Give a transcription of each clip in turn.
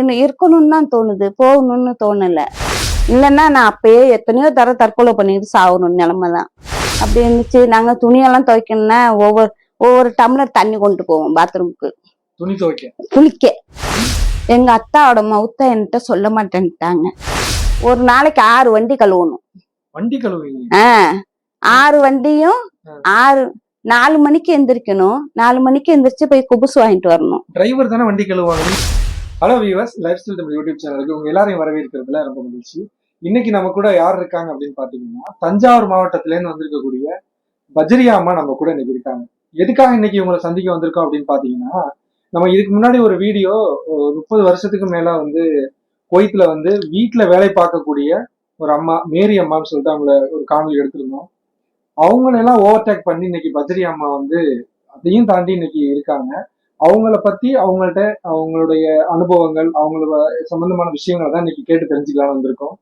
எனக்கு இருக்கணும்னு தான் தோணுது போகணும்னு தோணல. இல்லைன்னா நான் அப்பயே எத்தனையோ தர தற்கொலை பண்ணிட்டு சாகணும் நிலமை தான். அப்படி இருந்துச்சு. நாங்க துணியெல்லாம் துவைக்கணும்னா ஒவ்வொரு ஒவ்வொரு டம்ளர் தண்ணி கொண்டு போவோம் பாத்ரூமுக்கு துணி துவைக்க. குளிக்க எங்க அத்தாவோட மவுத்த என்கிட்ட சொல்ல மாட்டேன்ட்டாங்க. ஒரு நாளைக்கு ஆறு வண்டி கழுவணும். வண்டி கழுவுவீங்க? ஆஹ் ஆறு வண்டியும் ஆறு நாலு மணிக்கு எந்திரிக்கணும். நாலு மணிக்கு எந்திரிச்சு போய் குபுசு வாங்கிட்டு வரணும். டிரைவர் தானே வண்டி கழுவாங்க hello viewers lifestyle Tamil YouTube சேனலுக்கு உங்க எல்லாரையும் வரவேற்கிறதுல ரொம்ப மகிழ்ச்சி. இன்னைக்கு நம்ம கூட யார் இருக்காங்க அப்படின்னு பாத்தீங்கன்னா தஞ்சாவூர் மாவட்டத்துல இருந்து வந்திருக்கக்கூடிய பஜ்ரியா அம்மா நம்ம கூட இன்னைக்கு இருக்காங்க. எதுக்காக இன்னைக்கு இவங்களை சந்திக்க வந்திருக்கோம் அப்படின்னு பாத்தீங்கன்னா நம்ம இதுக்கு முன்னாடி ஒரு வீடியோ முப்பது வருஷத்துக்கு மேல வந்து கோயத்துல வந்து வீட்டுல வேலை பார்க்கக்கூடிய ஒரு அம்மா மேரி அம்மான்னு சொல்லிட்டு அவங்கள ஒரு காணொலி எடுத்திருந்தோம். அவங்களெல்லாம் ஓவர்டேக் பண்ணி இன்னைக்கு பஜ்ரி அம்மா வந்து அதையும் தாண்டி இன்னைக்கு இருக்காங்க. அவங்கள பத்தி அவங்கள்ட்ட அவங்களுடைய அனுபவங்கள் அவங்களோட சம்பந்தமான விஷயங்களை தான் இன்னைக்கு கேட்டு தெரிஞ்சுக்கலாம்னு வந்திருக்கோம்.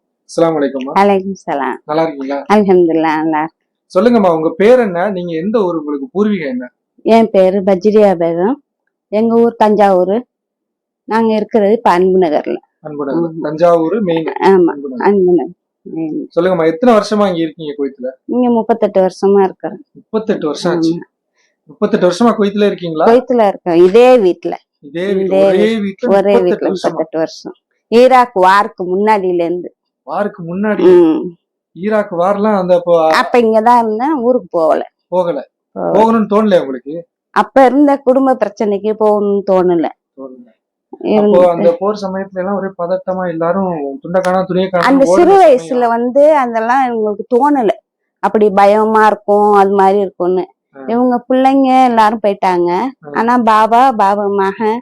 அலைக்கும் சலாம். நல்லா இருக்கீங்களா? நல்லா இருக்கு. சொல்லுங்கம்மா உங்க பேர் என்ன? நீங்க எந்த ஊர்? உங்களுக்கு பூர்வீகம் என்ன? என் பேரு பஜ்ரியா பேகம். எங்க ஊர் தஞ்சாவூர். நாங்க இருக்கிறது இப்ப அன்பு நகர்ல அன்புடன் தஞ்சாவூர் மெயின் ஆமா அன்பு நகர். சொல்லுங்கம்மா எத்தனை வருஷமா இங்க இருக்கீங்க குவைத்துல இங்க முப்பத்தெட்டு வருஷமா இருக்கிறேன் முப்பத்தெட்டு வருஷம் ஆச்சு. முப்பத்தெட்டு வருஷமா குவைத்துல இருக்கீங்களா? குவைத்துல இருக்கேன். இதே வீட்டுல ஒரே வீட்டுல முப்பத்தெட்டு வருஷமா? ஈராக் வாருக்கு முன்னாடியில இருந்து வாருக்கு முன்னாடி. ஈராக் வார்லாம் அந்த அப்போ இங்கதான் இருந்தேன். ஊருக்கு போகல. போகல. போகணும்னு தோணல உங்களுக்கு? அப்ப இருந்த குடும்ப பிரச்சனைக்கு போகணும்னு தோணல. அந்த போர் சமயத்துல எல்லாம் ஒரே பதட்டமா எல்லாரும் துண்டக்கான துணியை அந்த சிறு வயசுல வந்து அதெல்லாம் இவங்களுக்கு தோணல. அப்படி பயமா இருக்கும் அது மாதிரி இருக்கும்னு. இவங்க பிள்ளைங்க எல்லாரும் போயிட்டாங்க. ஆனா பாபா பாபா மகன்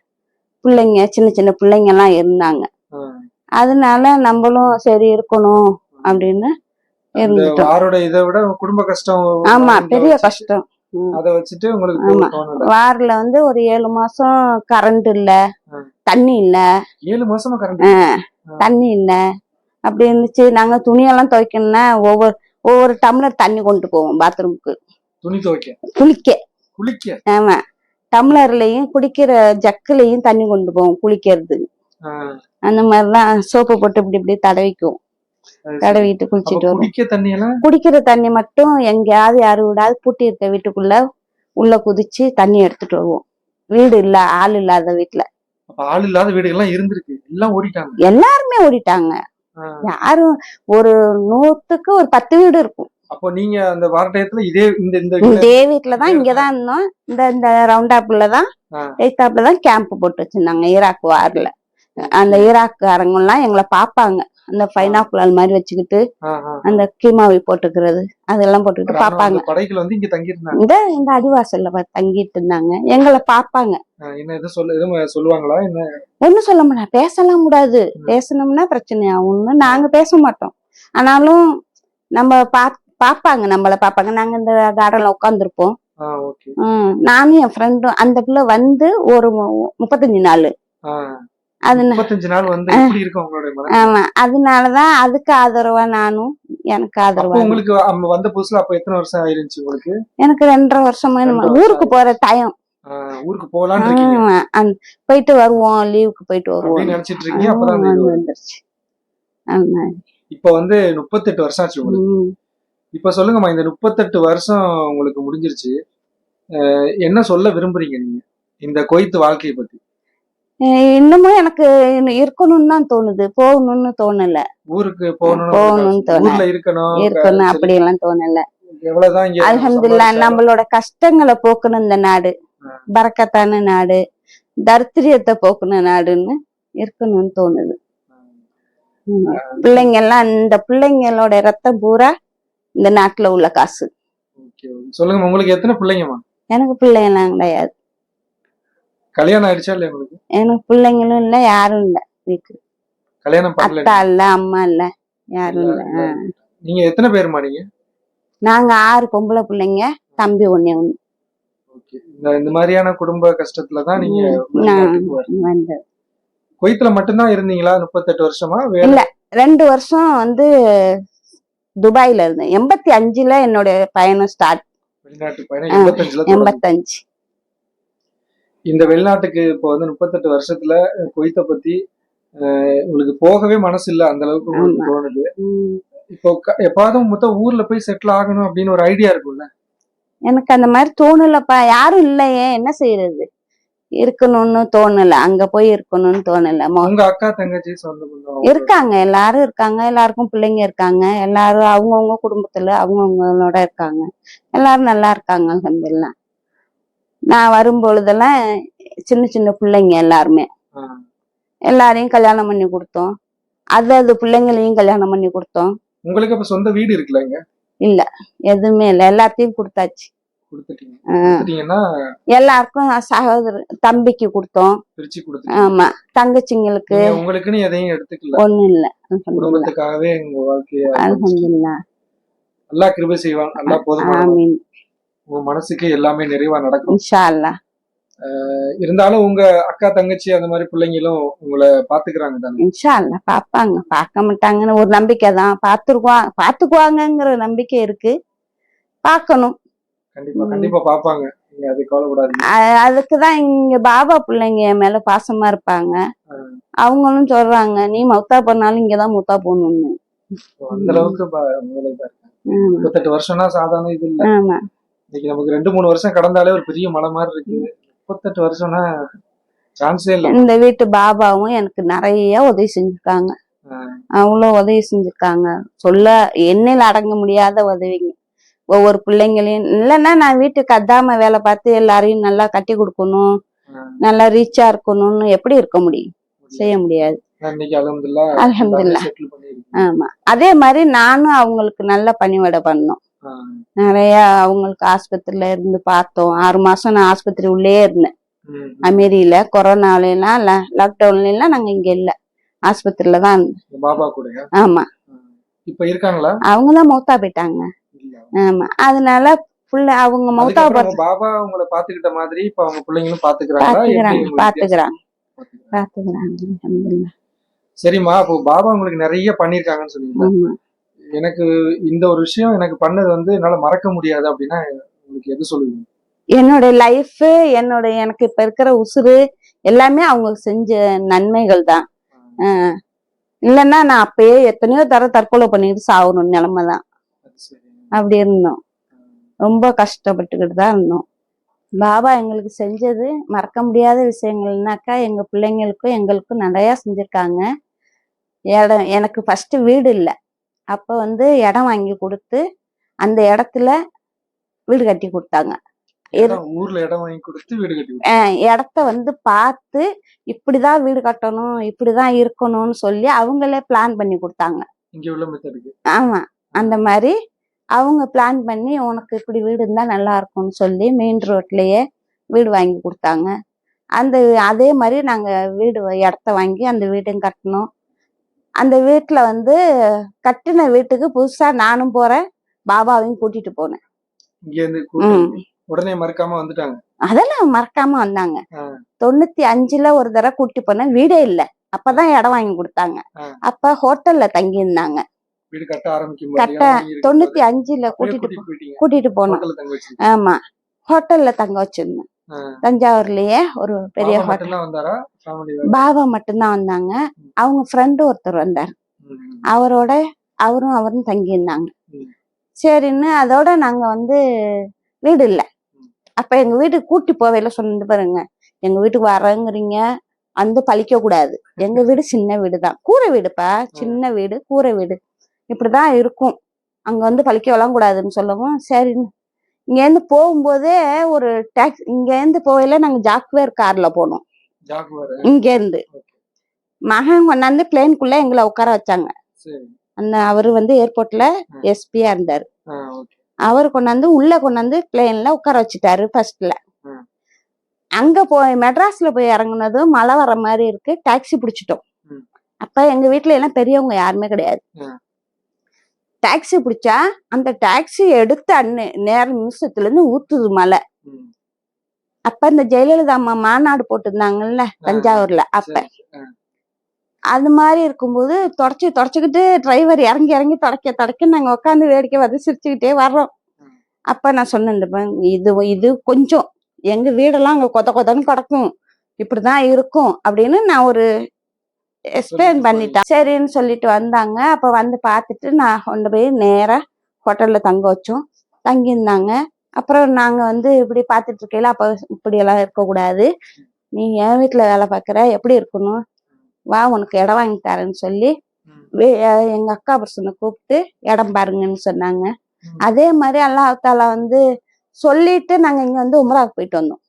பிள்ளைங்க சின்ன சின்ன பிள்ளைங்க எல்லாம் இருந்தாங்க அதனால நம்மளும் சரி இருக்கணும் அப்படின்னு இருந்துட்டோம். இதை விட குடும்ப கஷ்டம் ஆமா பெரிய கஷ்டம். அதை வச்சுட்டு உங்களுக்கு வாரில வந்து ஒரு ஏழு மாசம் கரண்ட் இல்ல. தண்ணி இல்ல. ஏழு மாசமா கரண்ட் தண்ணி இல்ல. அப்படி இருந்துச்சு. நாங்க துணியெல்லாம் துவைக்கணும்னா ஒவ்வொரு ஒவ்வொரு டம்ளர் தண்ணி கொண்டு போவோம் பாத்ரூமுக்கு துணி துவைக்க. குளிக்க. குளிக்க. ஆமா. டம்ளர்லயும் குடிக்கிற ஜக்குலயும் தண்ணி கொண்டு போவோம் குளிக்கிறது. அந்த மாதிரிலாம் சோப்பு போட்டு இப்படி இப்படி சரி. தடவிட்டு குளிச்சிட்டு எல்லாம் குடிக்கிற தண்ணி மட்டும் எங்கேயாவது யாரு விடாது பூட்டி இருக்க வீட்டுக்குள்ள உள்ள குதிச்சு தண்ணி எடுத்துட்டு வருவோம். வீடு இல்ல ஆள் இல்லாத வீட்டுல ஆள் இல்லாத வீடுகள்லாம் இருந்திருக்கு. எல்லாம் ஓடிட்டாங்க. எல்லாருமே ஓடிட்டாங்க. யாரும் ஒரு நூத்துக்கு ஒரு பத்து வீடு இருக்கும். அப்போ நீங்க அந்த வார டயத்துல இதே இந்த இந்த இதே வீட்டுலதான் இங்கதான் இருந்தோம். இந்த இந்த ரவுண்டாப்ல தான். எய்தாப்ல தான் கேம்ப் போட்டு வச்சிருந்தாங்க ஈராக் வார்ல. அந்த ஈராக்காரங்க எல்லாம் எங்களை பாப்பாங்க. அந்த பைனாக்குலால் மாதிரி வச்சுக்கிட்டு. அந்த கீமாவை போட்டுக்கிறது அதெல்லாம் போட்டுக்கிட்டு பாப்பாங்க. படைகள் வந்து இங்க தங்கி இருந்தாங்க இந்த இந்த அடிவாசல்ல தங்கிட்டு இருந்தாங்க. எங்களை பாப்பாங்க. சொல்லுவாங்களா என்ன? ஒண்ணும் சொல்ல முடியாது. பேசலாம் கூடாது. பேசணும்னா பிரச்சனை ஆகும்னு நாங்க பேச மாட்டோம். ஆனாலும் நம்ம பா பாப்பாங்க நம்மள பாப்பாங்க. நாங்க இந்த கார்டன்ல உட்காந்துருப்போம் நானும் என் ஃப்ரெண்டும் அந்த பிள்ளை வந்து ஒரு முப்பத்தஞ்சு நாள். ஆமா அதனாலதான் அதுக்கு ஆதரவா நானும் எனக்கு ஆதரவா உங்களுக்கு அம்ம வந்த புதுசுல அப்ப எத்தனை வருஷம் ஆயிருந்துச்சு உங்களுக்கு? எனக்கு ரெண்டரை வருஷமா ஊருக்கு போற ஆ, ஊருக்கு இருக்கீங்க. போயிட்டு வருவோம் லீவுக்கு போயிட்டு வருவோம். நினைச்சிட்டு இருக்கீங்க. அப்பதான். வந்துருச்சு. இப்ப வந்து முப்பத்தெட்டு வருஷம் ஆச்சு உங்களுக்கு. இப்ப சொல்லுங்கம்மா இந்த முப்பத்தெட்டு வருஷம் உங்களுக்கு முடிஞ்சிருச்சு. என்ன சொல்ல விரும்புறீங்க நீங்க? இந்த கொய்த்து வாழ்க்கையை பத்தி. இன்னமும் எனக்கு இருக்கணும்னு தான் தோணுது. போகணும்னு தோணல. ஊருக்கு போகணும் போகணும்னு தோணல. ஊர்ல இருக்கணும் இருக்கணும் தோணல. எவ்வளவுதான் இங்க அல்ஹம்துலில்லாஹ் சம்பாதிச்சாலும் நம்மளோட கஷ்டங்களை போக்கணும் இந்த நாடு. பறக்கத்தான நாடு. தரித்திரியத்தை போக்கணும் நாடுன்னு இருக்கணும்னு தோணுது. பிள்ளைங்க எல்லாம் இந்த பிள்ளைங்களோட ரத்தம் பூரா இந்த நாட்டுல உள்ள காசு. சொல்லுங்கம்மா உங்களுக்கு எத்தனை பிள்ளைங்கம்மா எனக்கு பிள்ளைங்களாம் கிடையாது கல்யாணம் ஆயிடுச்சா இல்லையா உங்களுக்கு எனக்கு பிள்ளைங்களும் இல்ல யாரும் இல்ல வீட்டுல கல்யாணம் பண்ணல அத்தா இல்ல அம்மா இல்ல யாரும் இல்ல ஆ. நீங்க எத்தனை பேருமா நீங்க நாங்க ஆறு பொம்பளை பிள்ளைங்க தம்பி ஒண்ணே ஒண்ணு. இந்த இந்த மாதிரியான குடும்ப கஷ்டத்துல தான் நீங்க வெளிநாட்டுக்கு வரீங்க. வந்து குவைத்துல மட்டும்தான் இருந்தீங்களா முப்பத்தெட்டு வருஷமா வேற இல்ல. ரெண்டு வருஷம் வந்து துபாயில இருந்தேன் எண்பத்தி அஞ்சுல என்னோட பயணம் ஸ்டார்ட். எண்பத்தஞ்சு. இந்த வெளிநாட்டுக்கு இப்போ வந்து முப்பத்தெட்டு வருஷத்துல குவைத்தை பத்தி உங்களுக்கு போகவே மனசு இல்ல அந்த அளவுக்கு தோணுது. இப்போ எப்பாவது மொத்தம் ஊர்ல போய் செட்டில் ஆகணும் அப்படின்னு ஒரு ஐடியா இருக்கும்ல? எனக்கு அந்த மாதிரி தோணலப்பா. யாரும் இல்லையே. என்ன செய்யறது இருக்கணும்னு தோணல. அங்க போய் இருக்கணும்னு தோணல. உங்க அக்கா தங்கச்சி இருக்காங்க. எல்லாரும் இருக்காங்க. எல்லாருக்கும் பிள்ளைங்க இருக்காங்க. எல்லாரும் அவங்கவுங்க குடும்பத்துல அவங்கவுங்களோட இருக்காங்க. எல்லாரும் நல்லா இருக்காங்க. அல்ஹம்துலில்லாஹ் நான் வரும் பொழுதெல்லாம் சின்ன சின்ன பிள்ளைங்க எல்லாருமே. எல்லாரையும் கல்யாணம் பண்ணி கொடுத்தோம். அது அது பிள்ளைங்களையும் கல்யாணம் பண்ணி கொடுத்தோம். உங்களுக்கு அப்ப சொந்த வீடு இருக்குல்ல இங்க? எதுவுமே இல்லை. எல்லாத்தையும் கொடுத்தாச்சு. எல்லாருக்கும் சகோதர தம்பிக்கு கொடுத்தோம். ஆமா தங்கச்சிங்களுக்கு உங்களுக்குன்னு எதையும் எடுத்துக்கல. ஒண்ணும் இல்ல. குடும்பத்துக்காகவே உங்க வாழ்க்கைய அல்ஹம்துலில்லாஹ் நல்லா கிருபை செய்வான். நல்லா ஆமீன். உங்க மனசுக்கு எல்லாமே நிறைவா நடக்கும். இன்ஷா அல்லாஹ் இருந்தாலும் உங்க அக்கா தங்கச்சி அந்த மாதிரி பிள்ளைங்களும் உங்களை பாத்துக்கிறாங்க தானே? இன்ஷா பாப்பாங்க பார்க்க மாட்டாங்கன்னு ஒரு நம்பிக்கை தான் பார்த்துருக்குவாங்க பார்த்துக்குவாங்கங்கிற நம்பிக்கை இருக்கு. பார்க்கணும். கண்டிப்பா. கண்டிப்பா பாப்பாங்க. நீங்க அது கவலைப்படாதீங்க. அ- அதுக்குதான் இங்க பாபா பிள்ளைங்க என் மேல பாசமா இருப்பாங்க. அவங்களும் சொல்றாங்க நீ மௌத்தா பண்ணாலும் இங்கதான் மௌத்தா போகணும்னு அந்த அளவுக்கு தான். முப்பத்தெட்டு வருஷம்னா சாதாரண இது இல்ல. இன்னைக்கு நமக்கு ரெண்டு மூணு வருஷம் கடந்தாலே ஒரு பெரிய மலை மாதிரி இருக்கு. முப்பத்தெட்டு வருஷம்னா சான்ஸே இல்ல. இந்த வீட்டு பாபாவும் எனக்கு நிறைய உதவி செஞ்சிருக்காங்க. அவ்வளோ உதவி செஞ்சிருக்காங்க. சொல்ல எண்ணில் அடங்க முடியாத உதவிங்க. ஒவ்வொரு பிள்ளைங்களையும். இல்லைன்னா நான் வீட்டுக்கு அத்தாம வேலை பார்த்து எல்லாரையும் நல்லா கட்டி கொடுக்கணும். நல்லா ரீச்சா இருக்கணும்னு எப்படி இருக்க முடியும்? செய்ய முடியாது. அலமதுல்லா ஆமா. அதே மாதிரி நானும் அவங்களுக்கு நல்ல பணிவிடை பண்ணோம். நிறைய அவங்களுக்கு ஆஸ்பத்திரியில இருந்து பார்த்தோம். ஆறு மாசம் நான் ஆஸ்பத்திரி உள்ளே இருந்தேன். அமேரியில கொரோனால எல்லாம் லாக்டவுன்ல எல்லாம் நாங்க இங்க இல்ல. ஆஸ்பத்திரியில தான் இருந்தோம். ஆமா. இப்ப இருக்காங்களா? அவங்க தான் மௌத்தா போயிட்டாங்க. ஆமா. அதனால புள்ள அவங்க மௌத்தா அதுக்கப்புறம் போறது உங்க பாபா உங்களை பாத்துக்கிட்ட மாதிரி இப்ப அவங்க பிள்ளைங்களும் பாத்துக்கிறாங்க பாத்துக்கிறாங்க? பாத்துக்கிறாங்க. சரிம்மா அப்போ பாபா உங்களுக்கு நிறைய பண்ணிருக்காங்கன்னு சொன்னீங்க எனக்கு இந்த ஒரு விஷயம் எனக்கு பண்ணது வந்து என்னால மறக்க முடியாது அப்படின்னா உங்களுக்கு எது சொல்லுவீங்க? என்னோட லைஃப் என்னோட எனக்கு இப்ப இருக்கிற உசுறு எல்லாமே அவங்க செஞ்ச நன்மைகள் தான். இல்லைன்னா நான் அப்பயே எத்தனையோ தர தற்கொலை பண்ணிட்டு சாகணும் நிலைமை தான். அப்படி இருந்தோம். ரொம்ப கஷ்டப்பட்டுக்கிட்டு தான் இருந்தோம். பாபா எங்களுக்கு செஞ்சது மறக்க முடியாத விஷயங்கள்னாக்கா எங்க பிள்ளைங்களுக்கும் எங்களுக்கும் நிறைய செஞ்சிருக்காங்க. இடம் எனக்கு ஃபர்ஸ்ட் வீடு இல்லை. அப்போ வந்து இடம் வாங்கி கொடுத்து அந்த இடத்துல வீடு கட்டி கொடுத்தாங்க. ஊர்ல இடம் வாங்கி கொடுத்து வீடு கட்டி இடத்த வந்து பார்த்து இப்படிதான் வீடு கட்டணும் இப்படிதான் இருக்கணும்னு சொல்லி அவங்களே பிளான் பண்ணி கொடுத்தாங்க. இங்க உள்ள ஆமா அந்த மாதிரி அவங்க பிளான் பண்ணி உனக்கு இப்படி வீடு இருந்தா நல்லா இருக்கும்னு சொல்லி மெயின் ரோட்லயே வீடு வாங்கி கொடுத்தாங்க. அந்த அதே மாதிரி நாங்க வீடு இடத்த வாங்கி அந்த வீடும் கட்டினோம். அந்த வீட்டுல வந்து கட்டின வீட்டுக்கு புதுசா நானும் போறேன் பாபாவையும் கூட்டிட்டு போனேன். உடனே மறக்காம வந்துட்டாங்க. அதெல்லாம் மறக்காம வந்தாங்க. தொண்ணூத்தி அஞ்சுல ஒரு தடவை கூட்டி போனேன் வீடே இல்ல. அப்பதான் இடம் வாங்கி கொடுத்தாங்க. அப்ப ஹோட்டல்ல தங்கி இருந்தாங்க கட்ட தொண்ணூத்தி அஞ்சுல கூட்டிட்டு கூட்டிட்டு போனோம். ஆமா. ஹோட்டல்ல தங்க வச்சிருந்தேன். தஞ்சாவூர்லயே ஒரு பெரிய ஹோட்டல். பாபா மட்டும்தான் வந்தாங்க. அவங்க ஃப்ரெண்டு ஒருத்தர் வந்தார். அவரோட அவரும் அவரும் தங்கி இருந்தாங்க ம். சரின்னு அதோட நாங்க வந்து வீடு இல்ல. அப்ப எங்க வீட்டுக்கு கூட்டி போவையில சொன்னது பாருங்க. எங்க வீட்டுக்கு வரேங்கிறீங்க வந்து பழிக்க கூடாது. எங்க வீடு சின்ன வீடு தான் கூரை வீடுப்பா. சின்ன வீடு கூரை வீடு. இப்படிதான் இருக்கும். அங்க வந்து பழிக்க எல்லாம் கூடாதுன்னு சொல்லவும் சரின்னு. இங்க இருந்து போகும்போதே ஒரு டாக்ஸி இங்க இருந்து போவையில நாங்க ஜாக்வேர் கார்ல போனோம். ஜாகுவார். இங்க இருந்து மகன் கொண்டாந்து பிளேனுக்குள்ள எங்களை உட்கார வச்சாங்க. அந்த அவரு வந்து ஏர்போர்ட்ல எஸ்பியா இருந்தாரு. அவர் கொண்டாந்து உள்ள கொண்டாந்து பிளேன்ல உட்கார வச்சுட்டாரு ஃபர்ஸ்ட்ல. அங்க போய் மெட்ராஸ்ல போய் இறங்குனதும் மழை வர மாதிரி இருக்கு. டாக்ஸி பிடிச்சிட்டோம். அப்ப எங்க வீட்ல எல்லாம் பெரியவங்க யாருமே கிடையாது. டாக்ஸி பிடிச்சா அந்த டாக்ஸி எடுத்த அன்ன நேர நிமிஷத்துல இருந்து ஊத்துது மழை ம். அப்ப இந்த ஜெயலலிதா அம்மா மாநாடு போட்டிருந்தாங்கல்ல தஞ்சாவூர்ல அப்ப. அது மாதிரி இருக்கும்போது தொடச்சி தொடச்சிக்கிட்டு டிரைவர் இறங்கி இறங்கி தொடக்க தொடக்க நாங்க உட்காந்து வேடிக்கை வந்து சிரிச்சுக்கிட்டே வர்றோம். அப்ப நான் சொன்னேன் இது இது கொஞ்சம் எங்க வீடெல்லாம் அங்க கொத கொதன்னு கிடக்கும் இப்படிதான் இருக்கும் அப்படின்னு நான் ஒரு எக்ஸ்பிளைன் பண்ணிட்டேன் சரின்னு சொல்லிட்டு வந்தாங்க. அப்ப வந்து பார்த்துட்டு நான் கொண்டு போய் நேரா ஹோட்டல்ல தங்க வச்சோம். தங்கியிருந்தாங்க. அப்புறம் நாங்க வந்து இப்படி பார்த்துட்டு இருக்கையில அப்ப இப்படி எல்லாம் இருக்கக்கூடாது. நீ என் வீட்டுல வேலை பார்க்குற எப்படி இருக்கணும்? வா உனக்கு இடம் வாங்கி தரேன்னு சொல்லி ம். வே- அஹ் எங்க அக்கா பர்சனை கூப்பிட்டு இடம் பாருங்கன்னு சொன்னாங்க. அதே மாதிரி அல்லாஹால வந்து சொல்லிட்டு நாங்க இங்க வந்து உம்ராவுக்கு போயிட்டு வந்தோம்.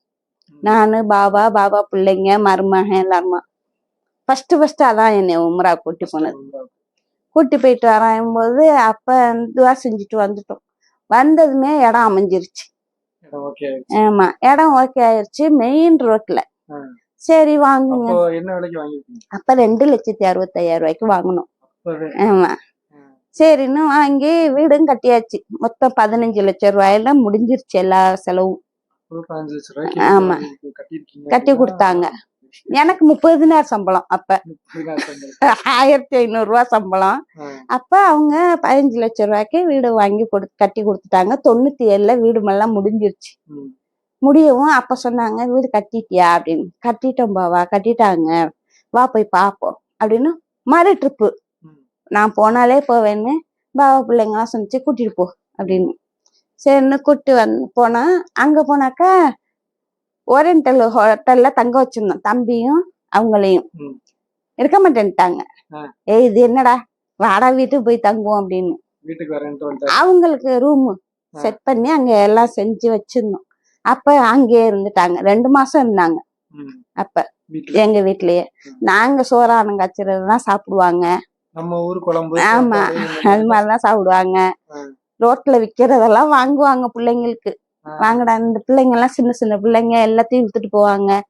நானு பாபா பாபா பிள்ளைங்க மருமகன் எல்லாருமா. ஃபர்ஸ்ட் ஃபர்ஸ்ட் அதான் என்னை உம்ரா கூட்டி போனது. கூட்டி போயிட்டு வரும்போது அப்ப இதுவா செஞ்சுட்டு வந்துட்டோம். வந்ததுமே இடம் அமைஞ்சிருச்சு. ஆமா இடம் ஓகே ஆயிருச்சு மெயின் ரோட்ல. சரி வாங்குங்க. அப்போ ரெண்டு லட்சத்தி அறுபத்தையாயிரம் ரூபாய்க்கு வாங்கினோம். அப்பவே. ஆமா. சரின்னு வாங்கி வீடும் கட்டியாச்சு. மொத்தம் பதினஞ்சு லட்சம் ரூபாயில முடிஞ்சிருச்சு எல்லா செலவும். ஆமா. கட்டி கொடுத்தாங்க. எனக்கு முப்பதினாயிரம் சம்பளம் அப்ப. ஆயிரத்தி ஐநூறு ரூபாய் சம்பளம். அப்ப அவங்க பதினஞ்சு லட்சம் ரூபாய்க்கு வீடு வாங்கி கொடு கட்டி கொடுத்துட்டாங்க. தொண்ணூத்தி ஏழுல வீடு எல்லாம் முடிஞ்சிருச்சு. முடியவும் அப்ப சொன்னாங்க வீடு கட்டிட்டியா? அப்படின்னு. கட்டிட்டோம் பாவா கட்டிட்டாங்க. வா போய் பார்ப்போம் அப்படின்னு மறு ட்ரிப்பு. நான் போனாலே போவேன்னு பாவா பிள்ளைங்களாம் சொன்னிச்சு கூட்டிட்டு போ. அப்படின்னு. சரின்னு கூட்டி வந்து போனா அங்க போனாக்கா ஓரியன்டல் ஹோட்டல்ல தங்க வச்சிருந்தோம் தம்பியும் அவங்களையும். இருக்க மாட்டேன்ட்டாங்க. ஏய் இது என்னடா வாடா வீட்டுக்கு போய் தங்குவோம் அப்படின்னு. அவங்களுக்கு ரூம். செட் பண்ணி அங்க எல்லாம் செஞ்சு வச்சிருந்தோம் அப்ப அங்கேயே இருந்துட்டாங்க ரெண்டு மாசம் இருந்தாங்க. அப்ப எங்க வீட்லயே. நாங்க சோறானம் கச்சிறதுதான் சாப்பிடுவாங்க ஆமா. அது மாதிரி மாதிரிதான் சாப்பிடுவாங்க. ரோட்ல விக்கிறதெல்லாம் வாங்குவாங்க பிள்ளைங்களுக்கு. வாங்கடா இந்த பிள்ளைங்க எல்லாம் சின்ன சின்ன பிள்ளைங்க எல்லாத்தையும் வித்துட்டு போவாங்க.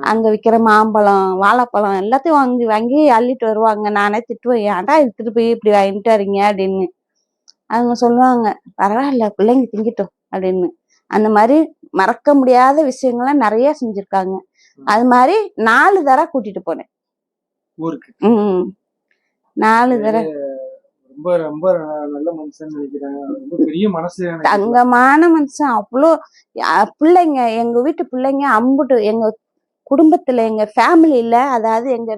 அங்க விக்கிற மாம்பழம் வாழைப்பழம் எல்லாத்தையும் வாங்கி வாங்கி அள்ளிட்டு வருவாங்க. நானே திட்டுவேன் ஏன்டா எடுத்துட்டு போய் இப்படி வாங்கிட்டு வரீங்க அப்படின்னு. அவங்க சொல்லுவாங்க பரவாயில்ல பிள்ளைங்க திங்கிட்டோம். அப்படின்னு. அந்த மாதிரி மறக்க முடியாத விஷயங்கள்லாம் நிறைய செஞ்சிருக்காங்க. அது மாதிரி நாலு தடவை கூட்டிட்டு போனேன். ஊருக்கு. நாலு தடவை. ரொம்ப ரொம்ப நல்ல மனுஷன் நினைக்கிறேன் ரொம்ப பெரிய மனசு. தங்கமான மனுஷன் அவ்வளோ பிள்ளைங்க எங்க வீட்டு பிள்ளைங்க அம்புட்டு எங்க குடும்பத்துல எங்க ஃபேமிலியில அதாவது எங்க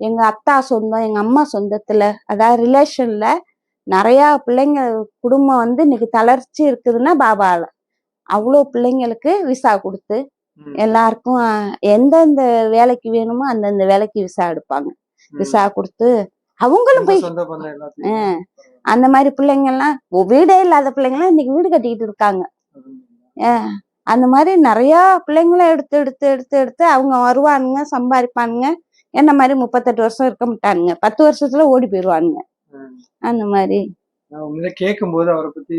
எங்க அத்தா சொந்தம் எங்க அம்மா சொந்தத்துல அதாவது ரிலேஷன்ல நிறைய பிள்ளைங்க குடும்பம் வந்து இன்னைக்கு தளர்ச்சி இருக்குதுன்னா பாபால அவ்வளோ பிள்ளைங்களுக்கு விசா கொடுத்து. எல்லாருக்கும் எந்தெந்த வேலைக்கு வேணுமோ அந்தந்த வேலைக்கு விசா எடுப்பாங்க. விசா கொடுத்து அவங்களும் போய் அந்த மாதிரி பிள்ளைங்க எல்லாம் ஒ- வீடே இல்லாத பிள்ளைங்களாம் இன்னைக்கு வீடு கட்டிக்கிட்டு இருக்காங்க. அந்த மாதிரி நிறைய பிள்ளைங்கள எடுத்து எடுத்து எடுத்து எடுத்து அவங்க வருவானுங்க சம்பாதிப்பானுங்க. என்ன மாதிரி முப்பத்தெட்டு வருஷம் இருக்க மாட்டானுங்க. பத்து வருஷத்துல ஓடி போயிடுவானுங்க. அந்த மாதிரி. கேட்கும் போது அவரை பத்தி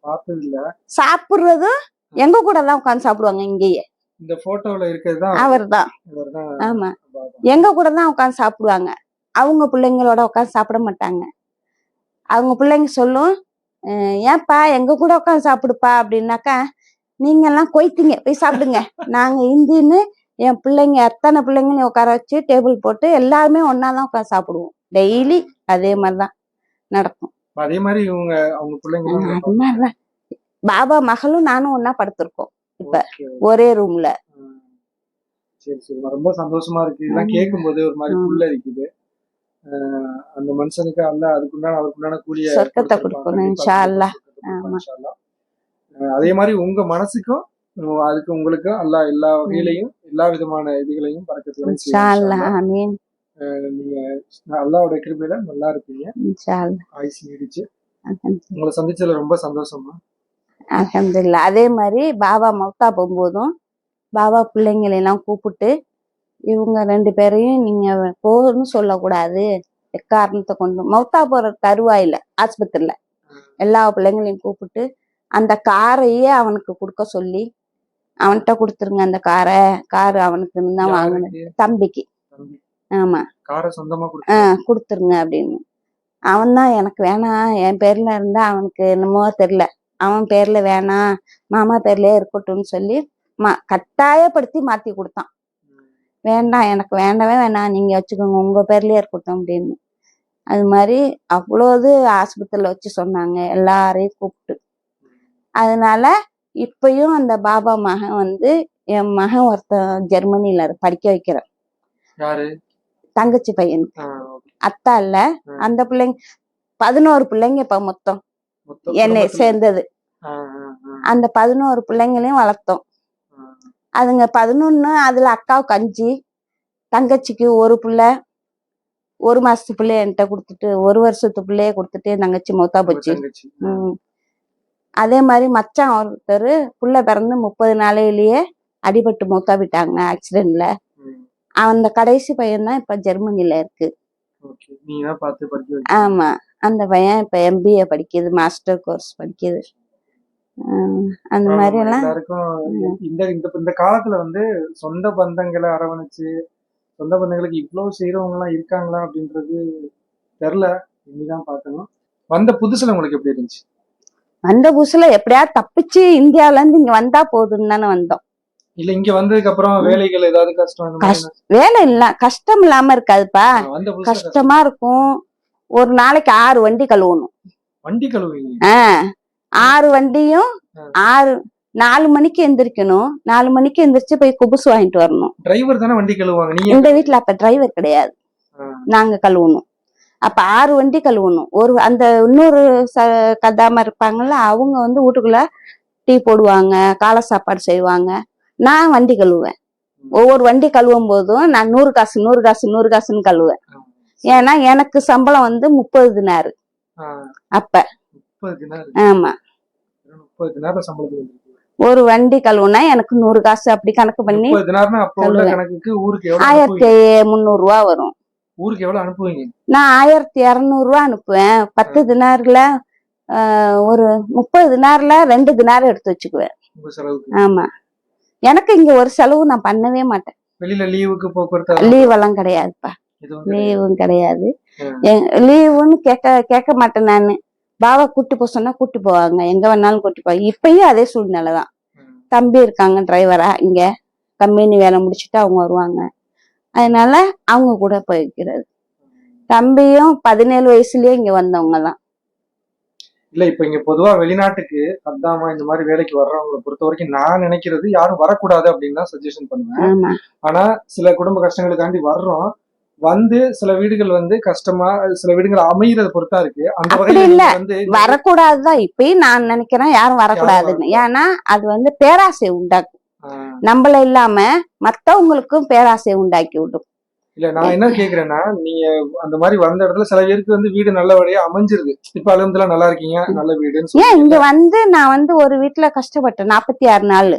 பார்த்தது சாப்பிடுறதும் எங்க கூட தான் உட்காந்து சாப்பிடுவாங்க இங்கேயே. இந்த போட்டோல இருக்கிறது அவர் தான் ஆமா. எங்க கூட தான் உட்காந்து சாப்பிடுவாங்க. அவங்க பிள்ளைங்களோட உட்காந்து சாப்பிட மாட்டாங்க. அவங்க பிள்ளைங்க சொல்லும் "அஹ் ஏன்பா எங்க கூட உட்காந்து சாப்பிடுப்பா? அப்படின்னாக்கா நீங்க எல்லாம் கொய்த்தீங்க போய் சாப்பிடுங்க. நாங்க இந்தின்னு என் பிள்ளைங்க எத்தனை பிள்ளைங்களையும் உட்கார வச்சு டேபிள் போட்டு எல்லாருமே ஒன்னா தான் உட்காந்து சாப்பிடுவோம். டெய்லி அதே மாதிரிதான் நடக்கும். அதே மாதிரி இவங்க அவங்க பிள்ளைங்க பாபா மகளும் நானும் ஒன்னா படுத்திருக்கோம். இப்ப. ஒரே ரூம்ல. சரி சரி. ரொம்ப சந்தோஷமா இருக்கு. இதெல்லாம். கேட்கும் போது ஒரு மாதிரி. புல்ல இருக்குது. அந்த மனுஷனுக்கு அல்ல அதுக்குண்டான அவருக்குண்டான கூலிய சொர்க்கத்தை. கொடுக்கணும், இன்ஷா அதே மாதிரி உங்க மனசுக்கும் அதுக்கு உங்களுக்கும் அல்லா எல்லா வகையிலையும் எல்லா விதமான இதுகளையும் ஆமீன் நீங்க அல்லாவோட கிருபையில நல்லா இருப்பீங்க ஆயுசு நீடிச்சு. உங்களை சந்திச்சதுல ரொம்ப சந்தோஷமா அல்ஹம்துலில்லாஹ் அதே மாதிரி பாபா மௌத்தா போகும்போதும் பாபா பிள்ளைங்களை எல்லாம் கூப்பிட்டு இவங்க ரெண்டு பேரையும் நீங்க போகணும்னு சொல்லக்கூடாது. எக்காரணத்தை கொண்டு மௌத்தா போற தருவாயில ஆஸ்பத்திரியில. எல்லா பிள்ளைங்களையும் கூப்பிட்டு அந்த காரையே அவனுக்கு கொடுக்க சொல்லி அவன்கிட்ட கொடுத்துருங்க அந்த காரை. காரு அவனுக்குன்னு தான் யாருக்கு? தம்பிக்கு. தம்பி. ஆமா. காரை சொந்தமா ஆ கொடுத்து கொடுத்துருங்க அப்படின்னு. அவன் தான் எனக்கு வேணாம் என் பேர்ல இருந்தா அவனுக்கு என்னமோ தெரியல. அவன் பேர்ல வேணாம் மாமா பேர்லயே இருக்கட்டும்னு சொல்லி மா கட்டாயப்படுத்தி மாத்தி கொடுத்தான். வேண்டாம் எனக்கு வேண்டவே வேணாம் நீங்க வச்சுக்கோங்க உங்க பேர்லயே இருக்கட்டும் அப்படின்னு. அது மாதிரி அவ்வளோது ஆஸ்பத்திரியில வச்சு சொன்னாங்க எல்லாரையும் கூப்பிட்டு. அதனால இப்பயும் அந்த பாபா மகன் வந்து என் மகன் ஒருத்தன் ஜெர்மனில இரு- படிக்க வைக்கிறேன் தங்கச்சி பையன். அத்தா இல்ல. அந்த பிள்ளைங்க பதினோரு பிள்ளைங்க இப்ப மொத்தம். மொத்த என்னை சேர்ந்தது. அந்த பதினோரு பிள்ளைங்களையும் வளர்த்தோம். அதுங்க பதினொன்னு அதுல அக்காவுக்கு அஞ்சு தங்கச்சிக்கு ஒரு பிள்ளை ஒரு மாசத்து பிள்ளைய என்கிட்ட கொடுத்துட்டு ஒரு வருஷத்து பிள்ளைய கொடுத்துட்டு என் தங்கச்சி மொத்தா போச்சு. ம். அதே மாதிரி மச்சான் ஒருத்தர் புள்ள பிறந்து முப்பது நாளையிலேயே அடிபட்டு மூத்தா விட்டாங்க ஆக்சிடென்ட்ல அந்த கடைசி பையன் தான் இப்ப ஜெர்மனில இருக்கு. ஆமா. அந்த பையன் இப்ப எம்பிஏ படிக்குது மாஸ்டர் கோர்ஸ் படிக்குது. அந்த மாதிரி எல்லாம் இந்த இந்த இந்த காலத்துல வந்து சொந்த பந்தங்களை அரவணைச்சு சொந்த பந்தங்களுக்கு இவ்வளவு செய்யறவங்க எல்லாம் இருக்காங்களா அப்படின்றது தெரியல இனிதான் பார்க்கணும் வந்த புதுசுல உங்களுக்கு எப்படி இருந்துச்சு? வந்த புதுசுல எப்படியாவது தப்பிச்சு இந்தியால இருந்து இங்க வந்தா போதும்னு தானே வந்தோம். இல்ல இங்க வந்ததுக்கு அப்புறம் வேலைகள் ஏதாவது கஷ்டம் வேலை இல்ல. கஷ்டம் இல்லாம இருக்காதுப்பா. கஷ்டம். இருக்கும். ஒரு நாளைக்கு ஆறு வண்டி கழுவணும். வண்டி கழுவுவீங்க? ஆஹ் ஆறு வண்டியும். ஆறு நாலு மணிக்கு எந்திரிக்கணும். நாலு மணிக்கு எந்திரிச்சு போய் குபுசு வாங்கிட்டு வரணும். டிரைவர் தானே வண்டி கழுவுவாங்க? இந்த வீட்ல அப்ப டிரைவர் கிடையாது. நாங்க கழுவணும். அப்ப ஆறு வண்டி கழுவணும். ஒரு அந்த இன்னொரு ச கதாம இருப்பாங்கல்ல அவங்க வந்து வீட்டுக்குள்ள டீ போடுவாங்க காலை சாப்பாடு செய்வாங்க. நான் வண்டி கழுவுவேன். ஒவ்வொரு வண்டி கழுவும் போதும் நான் நூறு காசு நூறு காசு நூறு காசுன்னு கழுவுவேன். ஏன்னா எனக்கு சம்பளம் வந்து முப்பது தினாரு. அப்ப ஆமா. ஒரு வண்டி கழுவுனா எனக்கு நூறு காசு அப்படி கணக்கு பண்ணி ஆயிரத்தி முந்நூறு ரூபா வரும். ஊருக்கு எவ்வளவு அனுப்புவீங்க? நான் ஆயிரத்தி இரநூறு ரூபா அனுப்புவேன். பத்து தினார்ல ஒரு முப்பது தினார்ல ரெண்டு தினார் எடுத்து வச்சுக்குவேன். ஆமா. எனக்கு இங்க ஒரு செலவு நான் பண்ணவே மாட்டேன். லீவ் எல்லாம் கிடையாதுப்பா. லீவும் கிடையாது. லீவுன்னு கேட்க கேட்க மாட்டேன் நானு. பாவா கூட்டி போக சொன்னா கூட்டி போவாங்க. எங்க வேணாலும் கூட்டி போவாங்க. இப்பயும் அதே சூழ்நிலை தான். தம்பி இருக்காங்க டிரைவரா இங்க கம்பெனி வேலை முடிச்சுட்டு அவங்க வருவாங்க. அதனால அவங்க கூட போய்க்கிறது. தம்பியும் பதினேழு வயசுலயே இங்க வந்தவங்க தான். இல்ல இப்ப இங்க பொதுவா வெளிநாட்டுக்கு அத்தாமா இந்த மாதிரி வேலைக்கு வர்றவங்களை பொறுத்த வரைக்கும் நான் நினைக்கிறது யாரும் வரக்கூடாது அப்படின்னு தான் சஜஷன் பண்ணுவேன். ஆனா சில குடும்ப கஷ்டங்களுக்காண்டி வர்றோம். வந்து சில வீடுகள் வந்து கஷ்டமா சில வீடுகள் அமைகிறத பொறுத்தா இருக்கு. அந்த அப்படி வகையில இல்ல. வரக்கூடாதுதான். இப்பயும் நான் நினைக்கிறேன் யாரும் வரக்கூடாதுன்னு. வரக்கூடாது. ஏன்னா அது வந்து பேராசை உண்டாக்கும். நம்மள இல்லாம மத்தவங்களுக்கும் பேராசை உண்டாக்கி விடும். இல்ல நான் என்ன கேக்குறேன்னா நீங்க அந்த மாதிரி வந்த இடத்துல சில பேருக்கு வந்து வீடு நல்லபடியா அமைஞ்சிருது. இப்ப அலமதுல நல்லா இருக்கீங்க நல்ல வீடுன்னு ஏன் இங்க வந்து நான் வந்து ஒரு வீட்டுல கஷ்டப்பட்டேன். நாற்பத்தி ஆறு நாள்.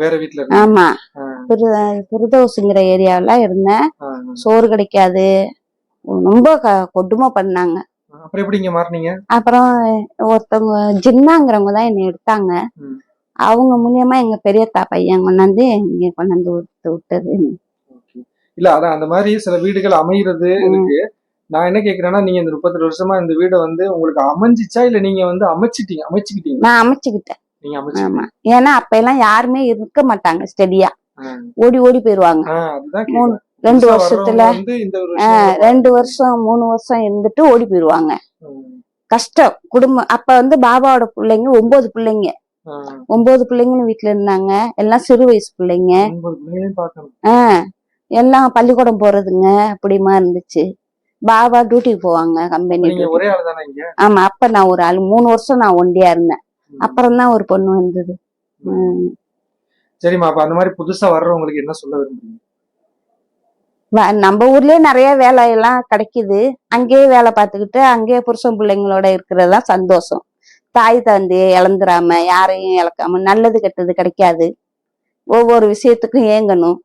வேற வீட்டுல இருக்கு ஆமா. ஆ. புருதோசுங்கிற ஏரியாவில இருந்தேன். சோறு கிடைக்காது. ரொம்ப கொடுமை பண்ணாங்க. அப்புறம் எப்படி இங்க மாறினீங்க? அப்புறம் ஒருத்தவங்க ஜின்னாங்கிறவங்க தான் என்னை எடுத்தாங்க. அவங்க மூலியமா எங்க பெரியத்தா பையன் கொண்டாந்து இங்க கொண்டாந்து விட்டு விட்டது இல்ல அதான் அந்த மாதிரி சில வீடுகள் அமைகிறது இருக்கு. நான் என்ன கேக்குறேன்னா நீங்க இந்த முப்பத்தெட்டு வருஷமா இந்த வீடை வந்து உங்களுக்கு அமைஞ்சிச்சா இல்ல நீங்க வந்து அமைச்சிட்டீங்க அமைச்சுக்கிட்டீங்க? நான் அமைச்சுக்கிட்டேன். ஆமா. ஏன்னா அப்ப எல்லாம் யாருமே இருக்க மாட்டாங்க ஸ்டெடியா. ஓடி ஓடி போயிருவாங்க. ரெண்டு வருஷத்துல ரெண்டு வருஷம் மூணு வருஷம் இருந்துட்டு ஓடி போயிருவாங்க. கஷ்டம். குடும்பம் அப்ப வந்து பாபாவோட பிள்ளைங்க ஒன்பது பிள்ளைங்க. ஒன்பது பிள்ளைங்கன்னு வீட்டுல இருந்தாங்க. எல்லாம் சிறு வயசு பிள்ளைங்க. ஆஹ் எல்லாம் பள்ளிக்கூடம் போறதுங்க அப்படிமா இருந்துச்சு. பாபா டியூட்டிக்கு போவாங்க கம்பெனி ஆமா அப்ப நான் ஒரு ஆள் மூணு வருஷம் நான் ஒண்டியா இருந்தேன். அப்புறம் தான் ஒரு பொண்ணு வந்தது. சரிம்மா அப்ப அந்த மாதிரி புதுசா வர்றவங்களுக்கு என்ன சொல்ல விரும்புறீங்க? நம்ம ஊர்லயே நிறைய வேலையெல்லாம் கிடைக்குது. அங்கேயே வேலை பார்த்துக்கிட்டு அங்கேயே புருஷன் பிள்ளைங்களோட இருக்கிறது சந்தோஷம். தாய் தந்தையை இழந்துராம யாரையும் இழக்காம நல்லது கெட்டது கிடைக்காது. ஒவ்வொரு விஷயத்துக்கும் ஏங்கணும்.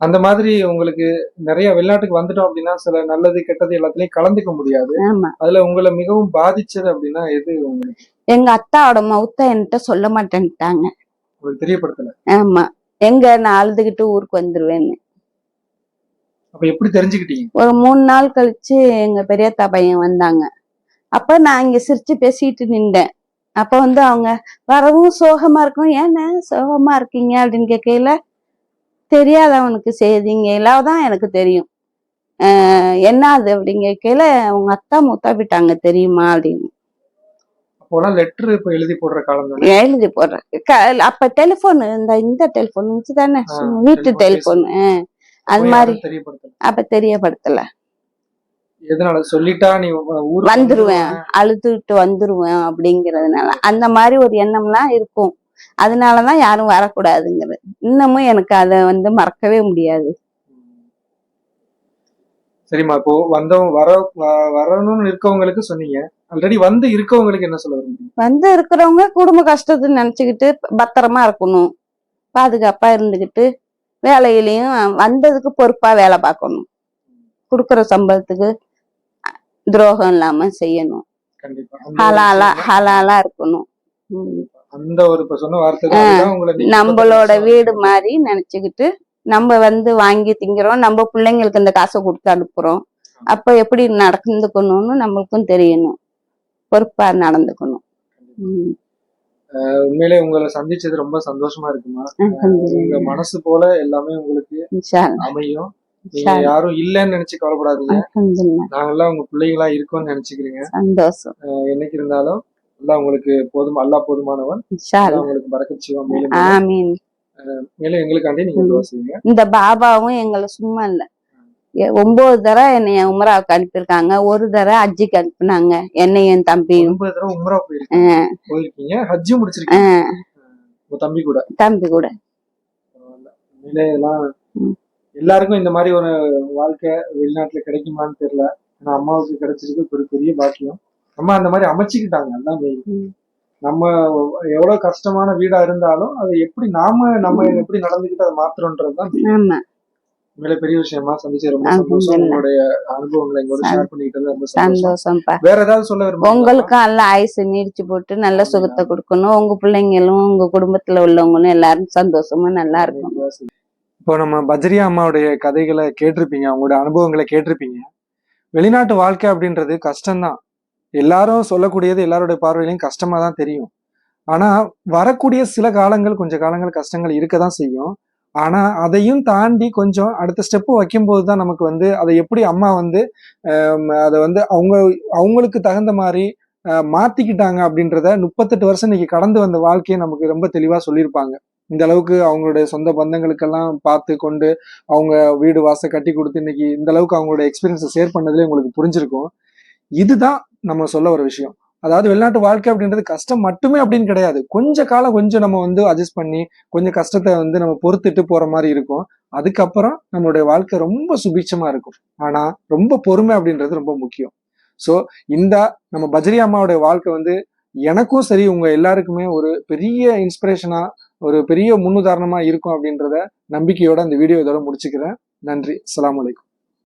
அந்த மாதிரி உங்களுக்கு நிறைய வெளிநாட்டுக்கு வந்துட்டோம் அப்படின்னா சில நல்லது கெட்டது எல்லாத்துலயும் கலந்துக்க முடியாது. ஆமா. அதுல உங்களை மிகவும் பாதிச்சது அப்படின்னா எது உங்களுக்கு? எங்க அத்தாவோட மௌத்த என்கிட்ட சொல்ல மாட்டேன்ட்டாங்க. உங்களுக்கு தெரியப்படுத்தல? ஆமா. எங்க நான் அழுதுகிட்டு ஊருக்கு வந்துருவேன்னு. அப்ப எப்படி தெரிஞ்சுக்கிட்டீங்க? ஒரு மூணு நாள் கழிச்சு எங்க பெரியத்தா பையன் வந்தாங்க. அப்ப நான் இங்க சிரிச்சு பேசிட்டு நின்றேன். அப்ப வந்து அவங்க வரவும் சோகமா இருக்கும் ஏன்னா சோகமா இருக்கீங்க அப்படின்னு கேட்கையில தெரியாது அவனுக்கு செய்திங்க. தான் எனக்கு தெரியும். என்ன அது அப்படின்னு கேட்கையில உங்க அத்தா மூத்தா விட்டாங்க தெரியுமா அப்படின்னு. அப்போலாம் லெட்டர் இப்ப எழுதி போடுற காலம் தானே? எழுதி போடுறேன் அப்ப டெலிபோன் இந்த இந்த டெலிபோன் தானே? ஆ, வீட்டு டெலிபோன் அது மாதிரி. அப்ப தெரியப்படுத்தல. எதனால? சொல்லிட்டா நீ ஊர் வந்துருவேன். அழுதுட்டு வந்துருவேன் அப்படிங்கறதுனால. அந்த மாதிரி ஒரு எண்ணம்லாம் இருக்கும். அதனாலதான் யாரும் வரக்கூடாதுங்கிறது. இன்னமும் எனக்கு அதை வந்து மறக்கவே முடியாது. சரிம்மா இப்போ வந்தவங்க வர வரணும்னு இருக்கவங்களுக்கு சொன்னீங்க. ஆல்ரெடி வந்து இருக்கவங்களுக்கு என்ன சொல்ல வந்து இருக்கிறவங்க குடும்ப கஷ்டத்தை நினைச்சுக்கிட்டு பத்திரமா இருக்கணும். பாதுகாப்பா இருந்துகிட்டு வேலையிலயும் வந்ததுக்கு பொறுப்பா வேலை பார்க்கணும். கொடுக்குற சம்பளத்துக்கு துரோகம் இல்லாம செய்யணும். ஹலாலா ஹலாலா இருக்கணும். அந்த ஒரு சொன்ன வார்த்தை நம்மளோட வீடு மாதிரி நினைச்சுக்கிட்டு நம்ம வந்து வாங்கி திங்கிறோம் நம்ம பிள்ளைங்களுக்கு இந்த காசை கொடுத்து அனுப்புறோம். அப்ப எப்படி நடந்துக்கணும்னு நம்மளுக்கும் தெரியணும். பொறுப்பா நடந்துக்கணும். உண்மையிலே உங்களை சந்திச்சது ரொம்ப சந்தோஷமா இருக்குமா? உங்க. மனசு போல எல்லாமே உங்களுக்கு. அமையும். நீங்க. யாரும் இல்லைன்னு நினைச்சு கவலைப்படாதீங்க. நாங்கெல்லாம் உங்க பிள்ளைகளா இருக்கோம்னு நினைச்சுக்கிறீங்க. சந்தோஷம். என்னைக்கு இருந்தாலும் எல்லாம் உங்களுக்கு போதும் அல்லா போதுமானவன். உங்களுக்கு பறக்கச் செய்வான் மேலும் மேலும். எங்களுக்காண்டி நீங்க துவா செய்யுங்க. இந்த பாபாவும் எங்களை சும்மா இல்ல. ஒன்பது தடவை என்னைய உமராவுக்கு அனுப்பியிருக்காங்க. ஒரு தடவை அஜிக்கு அனுப்புனாங்க. என்னையும் என் தம்பியும். தம்பி கூட. தம்பி கூட. எல்லாருக்கும் இந்த மாதிரி ஒரு வாழ்க்கை வெளிநாட்டுல கிடைக்குமான்னு தெரியல. ஆனா அம்மாவுக்கு கிடைச்சிருக்கு ஒரு பெரிய பாக்கியம். அம்மா அந்த மாதிரி அமைச்சுக்கிட்டாங்க. அதான். நம்ம எவ்வளவு கஷ்டமான வீடா இருந்தாலும் அதை எப்படி நாம நம்ம எப்படி நடந்துக்கிட்டு அதை மாத்துறோன்றதுதான் ஆமா. உண்மையிலே பெரிய விஷயமா சந்திச்சு ரொம்ப சந்தோஷம். உங்களுடைய அனுபவங்களை எங்களோட ஷேர் பண்ணிக்கிட்டது ரொம்ப சந்தோஷம். வேற ஏதாவது சொல்ல விரும்புறீங்களா? உங்களுக்கும் நல்ல ஆயுசு நீடிச்சு போட்டு நல்ல சுகத்தை கொடுக்கணும். உங்க பிள்ளைங்களும் உங்க குடும்பத்துல உள்ளவங்களும் எல்லாரும் சந்தோஷமா நல்லா இருக்கும் இப்போ நம்ம பஜ்ரியா அம்மாவுடைய கதைகளை கேட்டிருப்பீங்க. அவங்களோட அனுபவங்களை கேட்டிருப்பீங்க. வெளிநாட்டு வாழ்க்கை அப்படின்றது கஷ்டம்தான். எல்லாரும் சொல்லக்கூடியது எல்லாருடைய பார்வையிலையும் கஷ்டமா தான் தெரியும். ஆனா வரக்கூடிய சில காலங்கள் கொஞ்சம் காலங்கள் கஷ்டங்கள் இருக்க தான் செய்யும். ஆனா அதையும் தாண்டி கொஞ்சம் அடுத்த ஸ்டெப்பு வைக்கும்போது தான் நமக்கு வந்து அதை எப்படி அம்மா வந்து அதை வந்து அவங்க அவங்களுக்கு தகுந்த மாதிரி மாத்திக்கிட்டாங்க அப்படின்றத முப்பத்தெட்டு வருஷம் இன்னைக்கு கடந்து வந்த வாழ்க்கையை நமக்கு ரொம்ப தெளிவா சொல்லியிருப்பாங்க. இந்த அளவுக்கு அவங்களுடைய சொந்த பந்தங்களுக்கெல்லாம் பார்த்து கொண்டு அவங்க வீடு வாச கட்டி கொடுத்து இன்னைக்கு இந்த அளவுக்கு அவங்களோட எக்ஸ்பீரியன்ஸை ஷேர் பண்ணதுல உங்களுக்கு புரிஞ்சிருக்கும். இதுதான் நம்ம சொல்ல ஒரு விஷயம். அதாவது வெளிநாட்டு வாழ்க்கை அப்படின்றது கஷ்டம் மட்டுமே அப்படின்னு கிடையாது. கொஞ்ச காலம் கொஞ்சம் நம்ம வந்து அட்ஜஸ்ட் பண்ணி கொஞ்சம் கஷ்டத்தை வந்து நம்ம பொறுத்துட்டு போற மாதிரி இருக்கும். அதுக்கப்புறம் நம்மளுடைய வாழ்க்கை ரொம்ப சுபிட்சமா இருக்கும். ஆனா ரொம்ப பொறுமை அப்படின்றது ரொம்ப முக்கியம். ஸோ இந்த நம்ம பஜ்ரி அம்மாவுடைய வாழ்க்கை வந்து எனக்கும் சரி உங்க எல்லாருக்குமே ஒரு பெரிய இன்ஸ்பிரேஷனா ஒரு பெரிய முன்னுதாரணமா இருக்கும் அப்படின்றத நம்பிக்கையோட இந்த வீடியோ இதோட முடிச்சுக்கிறேன். நன்றி. அலாம் அலைக்கும்.